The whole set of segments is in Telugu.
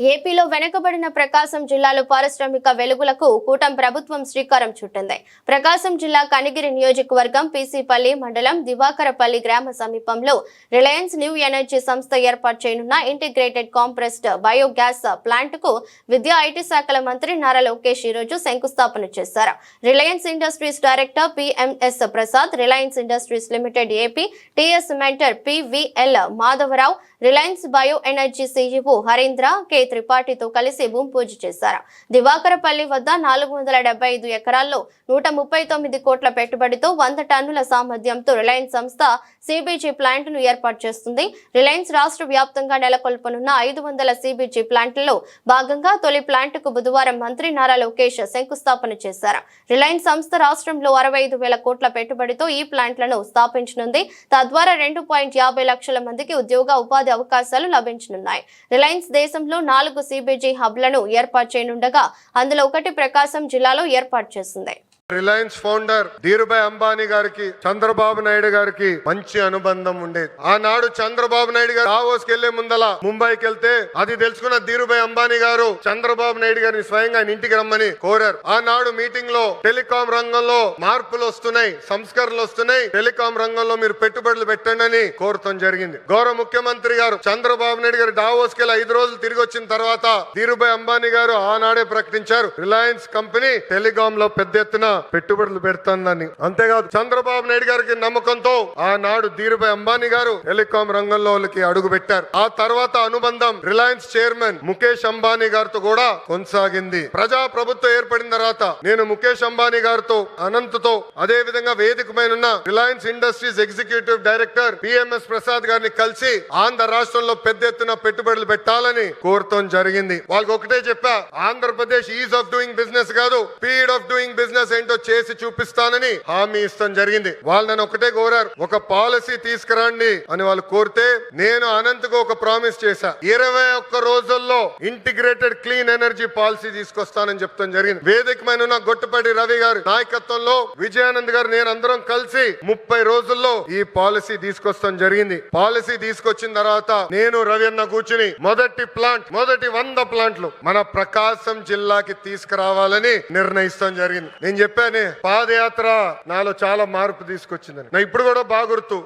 ఏపీలో వెనుకబడిన ప్రకాశం జిల్లాలో పారిశ్రామిక వెలుగులకు కూటం ప్రభుత్వం శ్రీకారం చుట్టింది. ప్రకాశం జిల్లా కనిగిరి నియోజకవర్గం పీసీపల్లి మండలం దివాకరపల్లి గ్రామ సమీపంలో రిలయన్స్ న్యూ ఎనర్జీ సంస్థ ఏర్పాటు చేయనున్న ఇంటిగ్రేటెడ్ కాంప్రెస్డ్ బయోగ్యాస్ ప్లాంట్కు విద్యా ఐటీ శాఖల మంత్రి నారా లోకేష్ ఈ రోజు శంకుస్థాపన చేశారు. Reliance Industries director PMS Prasad Reliance Industries limited AP TS mentor PVL Madhavarao Reliance bio energy CEO Harindra K. త్రిపాఠితో కలిసి భూమి పూజ చేశారు. దివాకరపల్లి వద్ద నాలుగు వందల డెబ్బై ఐదు ఎకరాల్లో నూట ముప్పై తొమ్మిది కోట్ల పెట్టుబడితో వంద టన్నుల సామర్థ్యంతో రిలయన్స్ సంస్థ సిబిజీ ప్లాంట్ను ఏర్పాటు చేస్తుంది. రిలయన్స్ రాష్ట్ర వ్యాప్తంగా నెలకొల్పనున్న ఐదు వందల సిబిజీ ప్లాంట్లలో భాగంగా తొలి ప్లాంట్కు బుధవారం మంత్రి నారా లోకేష్ శంకుస్థాపన చేశారు. రిలయన్స్ సంస్థ రాష్ట్రంలో అరవై ఐదు వేల కోట్ల పెట్టుబడితో ఈ ప్లాంట్లను స్థాపించనుంది. తద్వారా రెండు పాయింట్ యాభై లక్షల మందికి ఉద్యోగ ఉపాధి అవకాశాలు లభించనున్నాయి. రిలయన్స్ దేశంలో నాలుగు సిబిజీ హబ్లను ఏర్పాటు చేయనుండగా అందులో ఒకటి ప్రకాశం జిల్లాలో ఏర్పాటు చేసింది. రిలయన్స్ ఫౌండర్ ధీరుభాయ్ అంబానీ గారికి చంద్రబాబు నాయుడు గారికి మంచి అనుబంధం ఉండేది. ఆనాడు చంద్రబాబు నాయుడు గారు దావోస్ వెళ్ళే ముందల ముంబైకి వెళ్తే అది తెలుసుకున్న ధీరుభాయ్ అంబానీ గారు చంద్రబాబు నాయుడు గారిని స్వయంగా ఆయన ఇంటికి రమ్మని కోరారు. ఆనాడు మీటింగ్లో టెలికాం రంగంలో మార్పులు వస్తున్నాయి సంస్కరణలు వస్తున్నాయి. టెలికాం రంగంలో మీరు పెట్టుబడులు పెట్టండి అని కోరటం జరిగింది. గౌరవ ముఖ్యమంత్రి గారు చంద్రబాబు నాయుడు గారు దావోస్కి ఐదు రోజులు తిరిగి వచ్చిన తర్వాత ధీరుభాయ్ అంబానీ గారు ఆనాడే ప్రకటించారు. రిలయన్స్ కంపెనీ టెలికాం లో పెద్ద ఎత్తున పెట్టుబడులు పెడుతుందని. అంతేకాదు చంద్రబాబు నాయుడు గారికి నమ్మకంతో ఆనాడు ధీరుభాయ్ అంబానీ గారు టెలికాం రంగంలోకి అడుగు పెట్టారు. ఆ తర్వాత అనుబంధం రిలయన్స్ చైర్మన్ ముఖేష్ అంబానీ గారితో కూడా కొనసాగింది. ప్రజా ప్రభుత్వం ఏర్పడిన తర్వాత నేను ముఖేష్ అంబానీ గారితో అనంత్తో అదే విధంగా వేదిక పైన ఉన్న Reliance Industries executive director PMS Prasad గారిని కలిసి ఆంధ్ర రాష్ట్రంలో పెద్ద ఎత్తున పెట్టుబడులు పెట్టాలని కోరటం జరిగింది. వాళ్ళకి ఒకటే చెప్పా Andhra Pradesh ease of doing business కాదు స్పీడ్ ఆఫ్ డూయింగ్ బిజినెస్ ఏంటో చేసి చూపిస్తానని హామీ ఇస్తాం జరిగింది. వాళ్ళు నన్ను ఒకటే కోరారు. ఒక పాలసీ తీసుకురండి అని వాళ్ళు కోరితే నేను అనంతకు ఒక ప్రామిస్ చేశా. ఇరవై ఒక్క రోజుల్లో ఇంటిగ్రేటెడ్ క్లీన్ ఎనర్జీ పాలసీ తీసుకొస్తానని చెప్తాం జరిగింది. వేదికమైన ఉన్న గొట్టుపడి రవి గారి నాయకత్వంలో విజయానంద్ గారు నేను అందరం కలిసి ముప్పై రోజుల్లో ఈ పాలసీ తీసుకొస్తాం జరిగింది. పాలసీ తీసుకొచ్చిన తర్వాత నేను రవి అన్న కూర్చుని మొదటి ప్లాంట్ మొదటి వంద ప్లాంట్లు మన ప్రకాశం జిల్లాకి తీసుకురావాలని నిర్ణయిస్తాం జరిగింది. నేను చెప్పానే పాదయాత్ర నాలో చాలా మార్పు తీసుకొచ్చిందని. నా ఇప్పుడు కూడా బాగా గుర్తు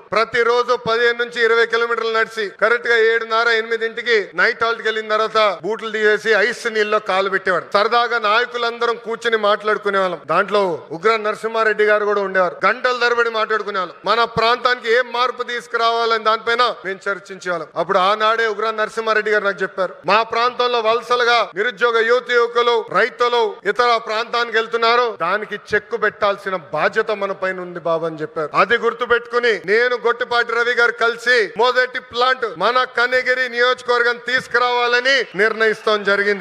పదిహేను నుంచి ఇరవై కిలోమీటర్లు నడిచి కరెక్ట్గా ఏడున్నర ఎనిమిదింటికి నైట్ హాల్ట్ వెళ్ళిన తర్వాత బూట్లు తీసేసి ఐస్ నీళ్ళలో కాలు పెట్టేవాడు. సరదాగా నాయకులందరం కూర్చుని మాట్లాడుకునే వాళ్ళం దాంట్లో ఉగ్ర నరసింహారెడ్డి గారు కూడా ఉండేవారు. గంటల తరబడి మాట్లాడుకునే వాళ్ళం మన ప్రాంతానికి ఏం మార్పు తీసుకురావాలని దానిపైన మేము చర్చించేవాళ్ళం. అప్పుడు ఆనాడే ఉగ్ర నరసింహారెడ్డి గారు నాకు చెప్పారు మా ప్రాంతంలో వలసలుగా నిరుద్యోగ యువతి యువకులు రైతులు ఇతర ప్రాంతానికి వెళ్తున్నారు. దానికి చెక్కు పెట్టాల్సిన బాధ్యత మన పైన ఉంది బాబు అని చెప్పారు. అది గుర్తు పెట్టుకుని నేను గొట్టిపాటి రవి గారు కలిసి మొదటి ప్లాంట్ మన కనిగిరి నియోజకవర్గం తీసుకురావాలని నిర్ణయిస్తాం జరిగింది.